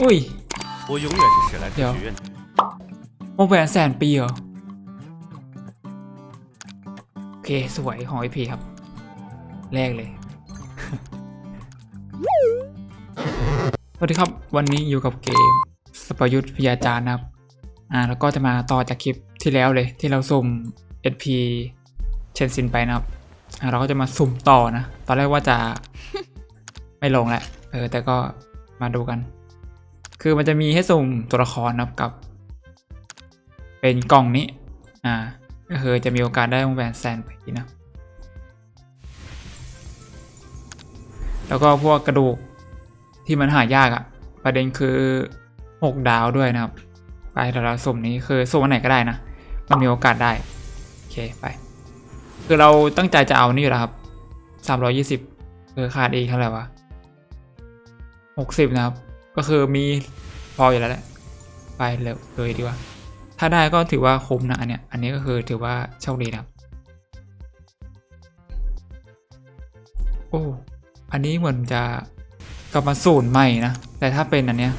อุ้ย 我永远是史莱克有学院的。 วงแหวนแสนปีเหรอ โอเค สวยของไอพีครับ แรกเลย สวัสดีครับ วันนี้อยู่กับเกมสปยุทธพยาจารย์นะครับ อ่า แล้วก็จะมาต่อจากคลิปที่แล้วเลย ที่เราสุ่ม SP เชนซินไปนะครับ อ่า เราก็จะมาสุ่มต่อนะ ตอนแรกว่าจะ ไม่ลงแหละ เออ แต่ก็มาดูกัน คือมันจะมีให้สุ่มตัวละครนะครับกับ เป็นกล่องนี้ อ่า ก็คือจะมีโอกาสได้วงแหวนแซนไปนะ แล้วก็พวกกระดูกที่มันหายากอะ่ะ ประเด็นคือ 6 ดาวด้วยนะครับ ไปแต่ละสุ่มนี้คือสุ่มอันไหนก็ได้นะ มันมีโอกาสได้ โอเคไป คือเราตั้งใจจะเอานี่อยู่แล้วครับ 320เออขาดอีกเท่าไหร่วะ60 นะครับ ก็คือมีพออยู่แล้วแหละ ไปเลยเลยดีกว่า ถ้าได้ก็ถือว่าคุ้มนะอันเนี้ย อันนี้ก็คือถือว่าโชคดีนะโอ้ อันนี้เหมือนจะกลับมาศูนย์ใหม่นะ แต่ถ้าเป็นอันเนี้ย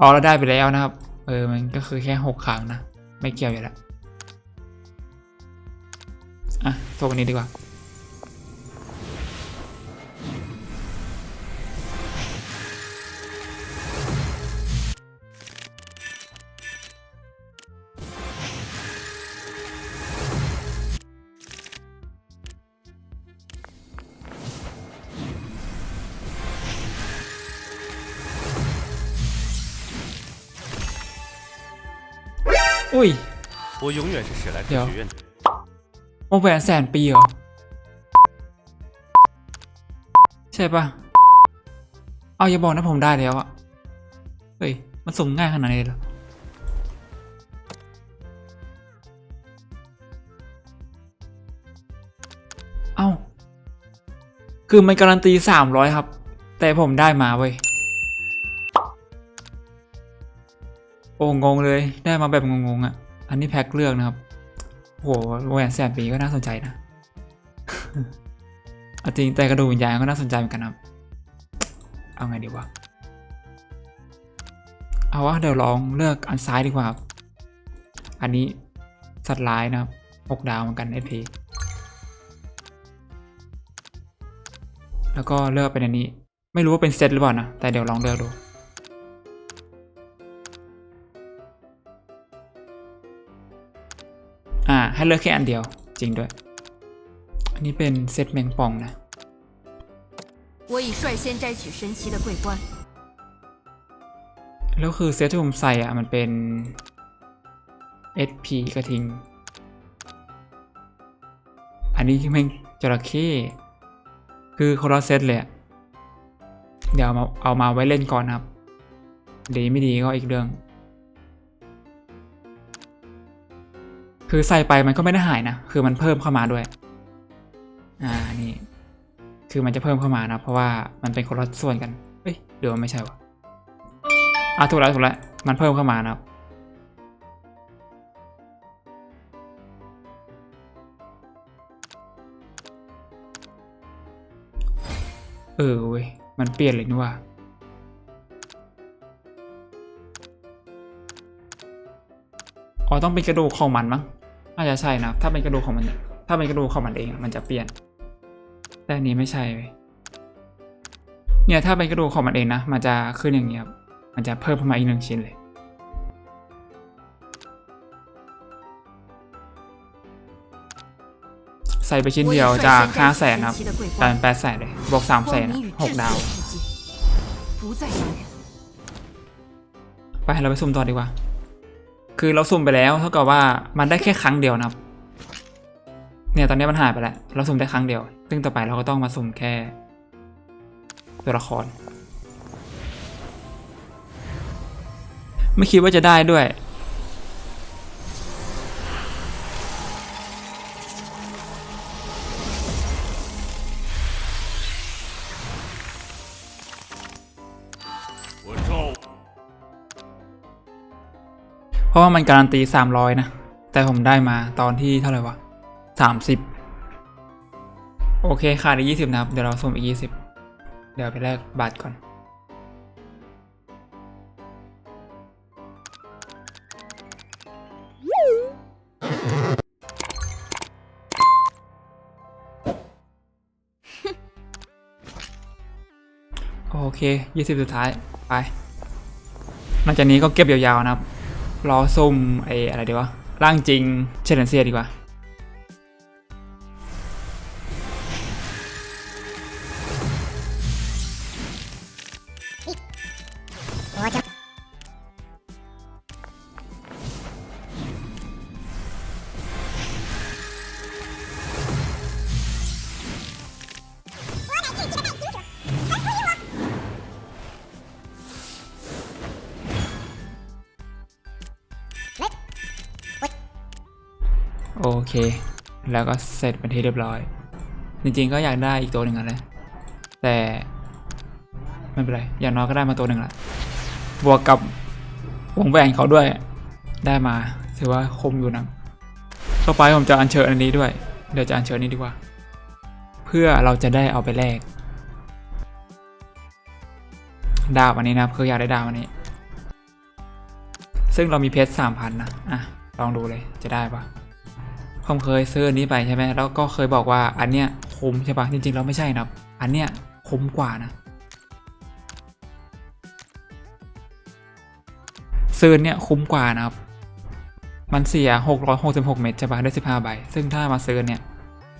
อ๋อเราได้ไปแล้วนะครับ เออ มันก็คือแค่หกครั้งนะ ไม่เกี่ยวอยู่แล้ว อะโซนนี้ดีกว่า อุ้ย 我永远是史莱克有学院的。 วงแหวนแสนปีเหรอ ใช่ปะเอาอย่าบอกนะผมได้แล้วอะเฮ้ย มันส่งง่ายขนาดนี้เลยเหรอ เอ้า คือมันการันตีสามร้อยครับ แต่ผมได้มาเว้ย โอ้งงเลยได้มาแบบงงๆอะ่ะ อันนี้แพ็คเลือกนะครับโหแหวนแสนปีก็น่าสนใจนะอจริงแต่กระดูกวิญญาณก็น่าสนใจเหมือนกันครับ เอาไงดีวะ เอาวะเดี๋ยวลองเลือกอันซ้ายดีกว่าครับ อันนี้สัตว์ร้ายนะครับหกดาวเหมือนกันเอพีแล้วก็เลือกเป็นอันนี้ ไม่รู้ว่าเป็นเซตหรือเปล่านะ แต่เดี๋ยวลองเลือกดู ให้เลือกแค่อันเดียว จริงด้วย อันนี้เป็นเซตแมงป่องนะแล้วคือเซตที่ผมใส่อะ มันเป็น SP กระทิง อันนี้คือแมงจระเข้คือคอร์เซตเลยเดี๋ยวเอามาเอามาไว้เล่นก่อนครับ ดีไม่ดีก็อีกเรื่อง คือใส่ไปมันก็ไม่ได้หายนะ คือมันเพิ่มเข้ามาด้วย อ่า นี่ คือมันจะเพิ่มเข้ามานะ เพราะว่ามันเป็นคนละส่วนกัน เอ้ยเดี๋ยวไม่ใช่วะอะถูกแล้วถูกแล้ว มันเพิ่มเข้ามานะครับ เออเว้ย มันเปลี่ยนเลยนี่ว่า อ๋อต้องเป็นกระดูกของมันมั้งอาจจะใช่นะ ถ้าเป็นกระดูกของมัน ถ้าเป็นกระดูกของมันเองมันจะเปลี่ยน แต่นี้ไม่ใช่ เนี่ยถ้าเป็นกระดูกของมันเองนะ มันจะขึ้นอย่างเงี้ยครับ มันจะเพิ่มขึ้นมาอีกหนึ่งชิ้นเลย ใส่ไปชิ้นเดียวจากห้าแสนครับกลายเป็นแปดแสนเลย บวกสามแสนหกดาว ไปเราไปสุ่มต่อดีกว่า คือเราสุ่มไปแล้วเท่ากับว่ามันได้แค่ครั้งเดียวนะครับ เนี่ยตอนนี้มันหายไปแล้ว เราสุ่มได้ครั้งเดียว ซึ่งต่อไปเราก็ต้องมาสุ่มแค่ตัวละคร ไม่คิดว่าจะได้ด้วย ราะว่ามันการันตีสามร้อยนะ แต่ผมได้มาตอนที่เท่าไหร่วะสามสิบโอเคขาดอีกยี่สิบนะครับ เดี๋ยวเราสุ่มอีกยี่สิบเดี๋ยวไปแลกบาทก่อน โอเคยี่สิบสุดท้าย ไปหลังจากนี้ก็เก็บยาวๆนะครับ รอส้มไอ้อะไรดีวะร่างจริงเชนเซียดีกว่า เค แล้วก็เสร็จเป็นที่เรียบร้อย จริงๆก็อยากได้อีกตัวหนึ่งอะนะแต่ไม่เป็นไร อย่างน้อยก็ได้มาตัวหนึ่งละบวกกับวงแหวนเขาด้วย ได้มาถือว่าคมอยู่นะต่อไปผมจะอัญเชิญอันนี้ด้วย เดี๋ยวจะอัญเชิญนี้ดีกว่า เพื่อเราจะได้เอาไปแลกดาบอันนี้นะคืออยากได้ดาบอันนี้ ซึ่งเรามีเพชรสามพันนะอะลองดูเลยจะได้ปะ ผมเคยซื้ออันนี้ไปใช่ไหมแล้วก็เคยบอกว่าอันเนี้ยคุ้มใช่ปะจริงๆแล้วไม่ใช่นะครับอันเนี้ยคุ้มกว่านะซื้อนเนี้ยคุ้มกว่านะครับ มันเสีย 666 เม็ดใช่ปะได้ 15 ใบ ซึ่งถ้ามาซื้อเนี่ย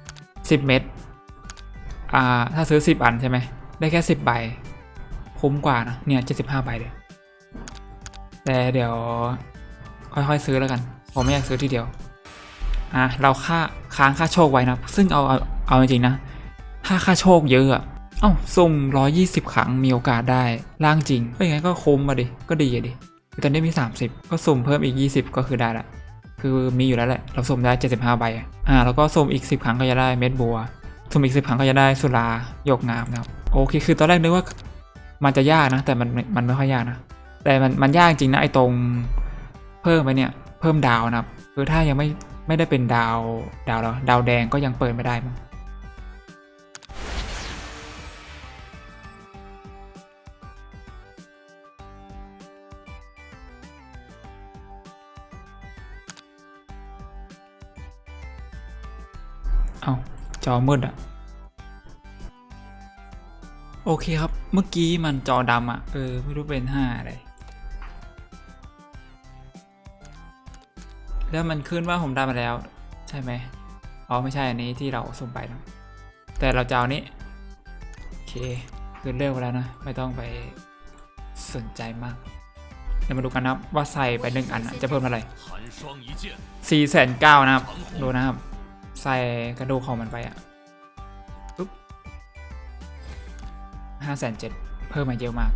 10 เม็ดอ่า ถ้าซื้อ 10 อันใช่ไหม ได้แค่ 10 ใบ คุ้มกว่านะ เนี่ย 75 ใบเลย แต่เดี๋ยว ค่อยๆซื้อแล้วกัน ผมไม่อยากซื้อทีเดียว อะเราค่าค้างค่าโชคไว้นะ ซึ่งเอาเอาเอาจริงๆนะถ้าค่าโชคเยอะอะเอ้าสุ่มร้อยี่สิบครั้งมีโอกาสได้ล่างจริงก็อย่างนั้นก็คุ้มมาดิก็ดีอะดิตอนนี้มี 30 ก็สุ่มเพิ่มอีก 20 ก็คือได้ละ คือมีอยู่แล้วแหละ เราสุ่มได้ 75 ใบอะอ่า แล้วก็สุ่มอีก 10 ครั้งก็จะได้เม็ดบัว สุ่มอีก 10 ครั้งก็จะได้สุรายกงามนะครับ โอเค คือตอนแรกนึกว่ามันจะยากนะ แต่มันมันไม่ค่อยยากนะ แต่มันมันยากจริงนะไอ้ตรงเพิ่มไปเนี่ย เพิ่มดาวนะครับ คือถ้ายังไม่ ไม่ได้เป็นดาวดาวแล้วดาวแดงก็ยังเปิดไม่ได้มั้งเอาจอมืดอะโอเคครับ เมื่อกี้มันจอดำอะเออ ไม่รู้เป็นห้าอะไร แล้วมันขึ้นว่าผมได้มาแล้ว ใช่ไหมอ๋อไม่ใช่อันนี้ที่เราสุ่มไปนะแต่เราจะเอานี้โอเคคือเลิกไปแล้วนะ ไม่ต้องไปสนใจมากเดี๋ยวมาดูกันนะว่าใส่ไปหนึ่งอันจะเพิ่มอะไรสี่แสนเก้านะครับ ดูนะครับ ใส่กระดูกของมันไปอะปุ๊บห้าแสนเจ็ดเพิ่มมาเยอะมาก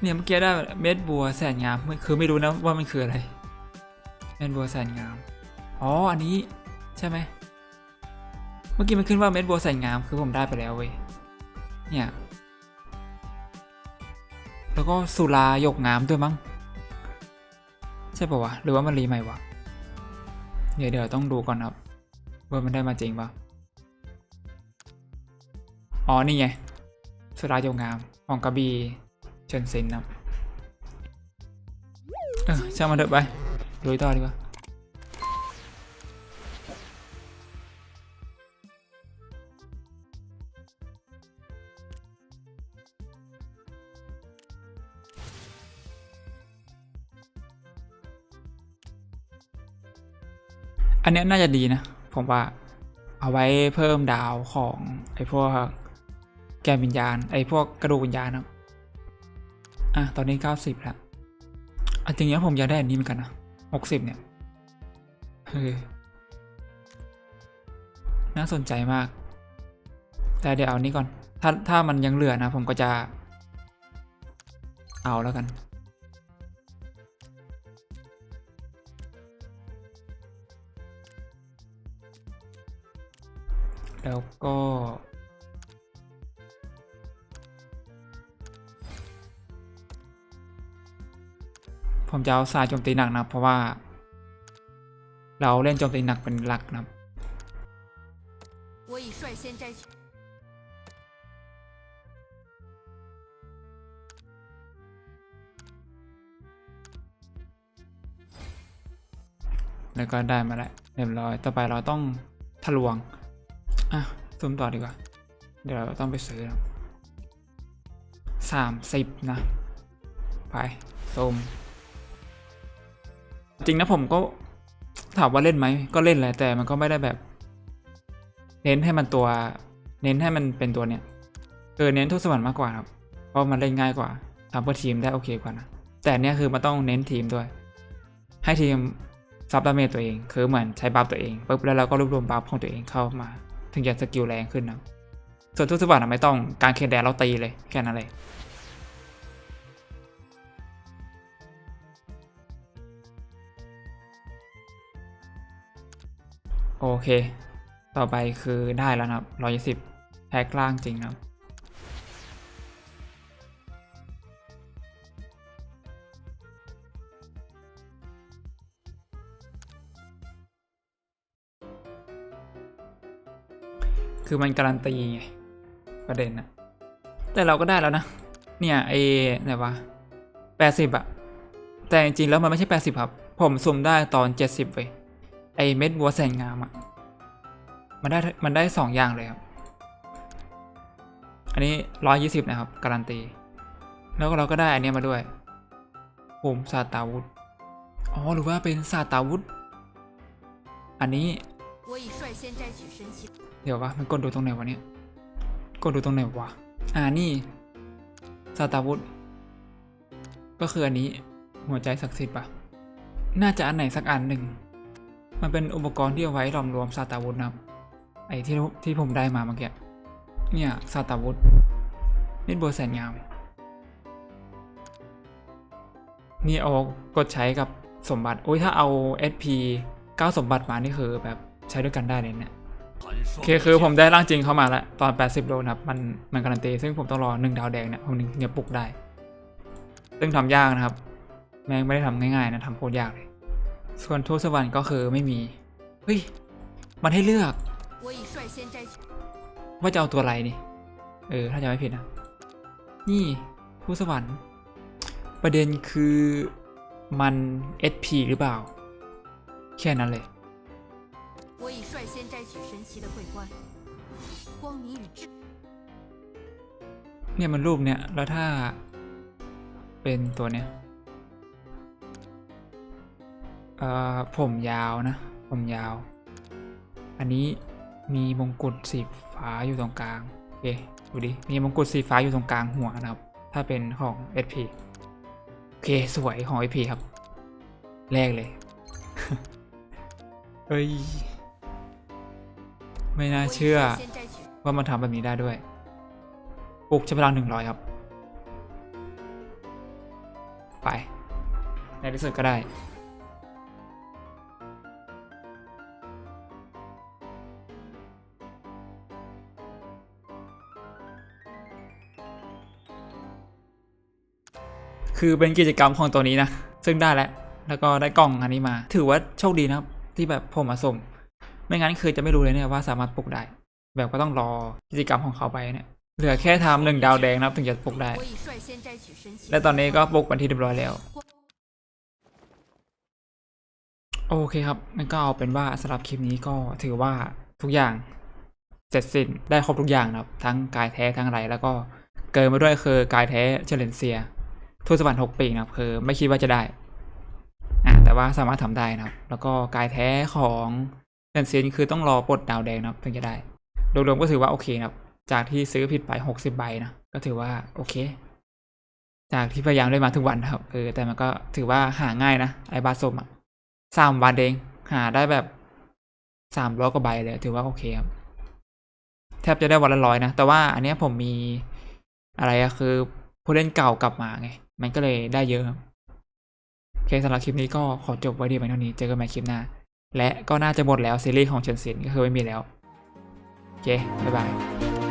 เนี่ยเมื่อกี้ได้เม็ดบัวแสนงามคือไม่รู้นะว่ามันคืออะไร เม็ดบัวแสนงาม อ๋อ อันนี้ใช่ไหม เมื่อกี้มันขึ้นว่าเม็ดบัวแสนงามคือผมได้ไปแล้วเว้ย เนี่ย แล้วก็สุรายกงามด้วยมั้ง ใช่ป่าวะ หรือว่ามันรีใหม่วะ เดี๋ยวเดี๋ยวต้องดูก่อนครับ ว่ามันได้มาจริงปะอ๋อ นี่ไง สุรายกงามของกระบี่เชิญเซนนะเออช่างมันเถอะไป ลุยต่อดีกว่าอันนี้น่าจะดีนะ ผมว่าเอาไว้เพิ่มดาวของไอ้พวกแกนวิญญาณ ไอ้พวกกระดูกวิญญาณนะอะ ตอนนี้ 90แล้วจริงๆผมอยากได้อันนี้เหมือนกันนะ 60เนี่ยเฮ้ยน่าสนใจมาก แต่เดี๋ยวเอานี้ก่อน ถ้าถ้ามันยังเหลือนะ ผมก็จะ เอาแล้วกัน แล้วก็ ผมจะเอาสายโจมตีหนักนะเพราะว่า เราเล่นโจมตีหนักเป็นหลักนะคแล้วก็ได้มาแล้วเรียบร้อย ต่อไปเราต้องทะลวง อะซุ่มต่อดีกว่า เดี๋ยวเราต้องไปซื้อสามสิบนะ ไปซุ่ม จริงนะผมก็ถามว่าเล่นไหมก็เล่นแหละแต่มันก็ไม่ได้แบบ เน้นให้มันตัว เน้นให้มันเป็นตัวเนี้ยเออเน้นทุกสวรรค์มากกว่าครับเพราะมันเล่นง่ายกว่าทำเพื่อทีมได้โอเคกว่านะแต่เนี้ยคือมันต้องเน้นทีมด้วย ให้ทีมซับดาเมจตัวเอง คือเหมือนใช้บัฟตัวเองปุ๊บแล้วเราก็รวบรวมบัฟของตัวเองเข้ามา ถึงจะสกิลแรงขึ้นนะส่วนทุกสวรรค์ไม่ต้องการเคนแดนเราตีเลยแค่นั้นเลย เค ต่อไปคือได้แล้วนะครับร้อยสิบแพ็กล่างจริงนะครับคือมันการันตีไงประเด็นนะแต่เราก็ได้แล้วนะ เนี่ยไอไหนวะแปดสิบอะแต่จริงๆแล้วมันไม่ใช่แปดสิบครับ ผมสุ่มได้ตอนเจ็ดสิบเว้ย ไอเม็ดบัวแสงงามอะมันได้มันได้สองอย่างเลยครับ อันนี้ร้อยยี่สิบนะครับ การันตี แล้วเราก็ได้อันนี้มาด้วยภูมิาตาวุธอ๋อหรือว่าเป็นศาตาวุธ อันนี้ เดี๋ยววะมันกดดูตรงไหนวะเนี่ยกดดูตรงไหนวะอ่านี่ศาตาวุธ ก็คืออันนี้หัวใจศักดิ์สิทธิ์ปะน่าจะอันไหนสักอันหนึ่ง มันเป็นอุปกรณ์ที่เอาไว้รวมรวมซาตาวุธนะครับ ไอ้ที่ที่ผมได้มาเมื่อกี้ เนี่ยซาตาวุธเม็ดบัวแสนงาม นี่เอากดใช้กับสมบัติ โอ้ยถ้าเอา SP 9 สมบัติมานี่คือแบบใช้ด้วยกันได้เลยเนี่ยโอเคคือผมได้ร่างจริงเข้ามาแล้ว ตอน 80 โลนะครับ มันมันการันตี ซึ่งผมต้องรอหนึ่งดาวแดงเนี่ยผมถึงจะปลุกได้ ซึ่งทำยากนะครับ แม่งไม่ได้ทำง่ายๆนะทำโคตรยากเลย ส่วนทูตสวรรค์ก็คือไม่มี เฮ้ย มันให้เลือก ว่าจะเอาตัวอะไรนี่ เออ ถ้าจะไม่ผิดนะ นี่ทูตสวรรค์ ประเด็นคือมัน SP หรือเปล่า แค่นั้นเลยเนี่ยมันรูปเนี่ย แล้วถ้าเป็นตัวเนี้ย เอ่อผมยาวนะ ผมยาว อันนี้มีมงกุฎสีฟ้าอยู่ตรงกลางโอเคดูดิมีมงกุฎสีฟ้าอยู่ตรงกลางหัวนะครับ ถ้าเป็นของ SP โอเคสวยของ SP ครับ แรกเลยเฮ้ย ไม่น่าเชื่อว่ามันทำแบบนี้ได้ด้วยปลุกใช้เวลาหนึ่งร้อยครับ ไป ในที่สุดก็ได้ คือเป็นกิจกรรมของตัวนี้นะ ซึ่งได้แล้ว แล้วก็ได้กล่องอันนี้มา ถือว่าโชคดีนะที่แบบผมมาสมไม่งั้นคือจะไม่รู้เลยเนี่ยว่าสามารถปลุกได้ แบบก็ต้องรอกิจกรรมของเขาไปเนี่ยเหลือแค่ทำหนึ่งดาวแดงนะถึงจะปลุกได้ และตอนนี้ก็ปลุกวันที่เรียบร้อยแล้ว โอเคครับงั้นก็เอาเป็นว่าสำหรับคลิปนี้ก็ถือว่าทุกอย่างเสร็จสิ้นได้ครบทุกอย่างนะครับ ทั้งกายแท้ทั้งไรแล้วก็เกินมาด้วยคือกายแท้เชลเลนเซีย ทูตสวรรค์หกปีนะครับคือไม่คิดว่าจะได้อ่าแต่ว่าสามารถทำได้นะครับ แล้วก็กายแท้ของเชลเลนเซียนคือต้องรอปลดดาวแดงนะครับถึงจะได้รวมๆก็ถือว่าโอเคนะครับ จากที่ซื้อผิดไปหกสิบใบนะก็ถือว่าโอเค จากที่พยายามได้มาทุกวันนะครับเออแต่มันก็ถือว่าหาง่ายนะไอ้บาสมอะสามวันเองหาได้แบบสามร้อยกว่าใบเลยถือว่าโอเคครับแทบจะได้วันละร้อยนะ แต่ว่าอันนี้ผมมีอะไรอะคือผู้เล่นเก่ากลับมาไง มันก็เลยได้เยอะโอเคสำหรับคลิปนี้ก็ขอจบไว้ดีไปเท่านี้เจอกันใหม่คลิปหน้า และก็น่าจะหมดแล้วซีรีส์ของเชนซินก็คือไม่มีแล้วโอเคบ๊ายบาย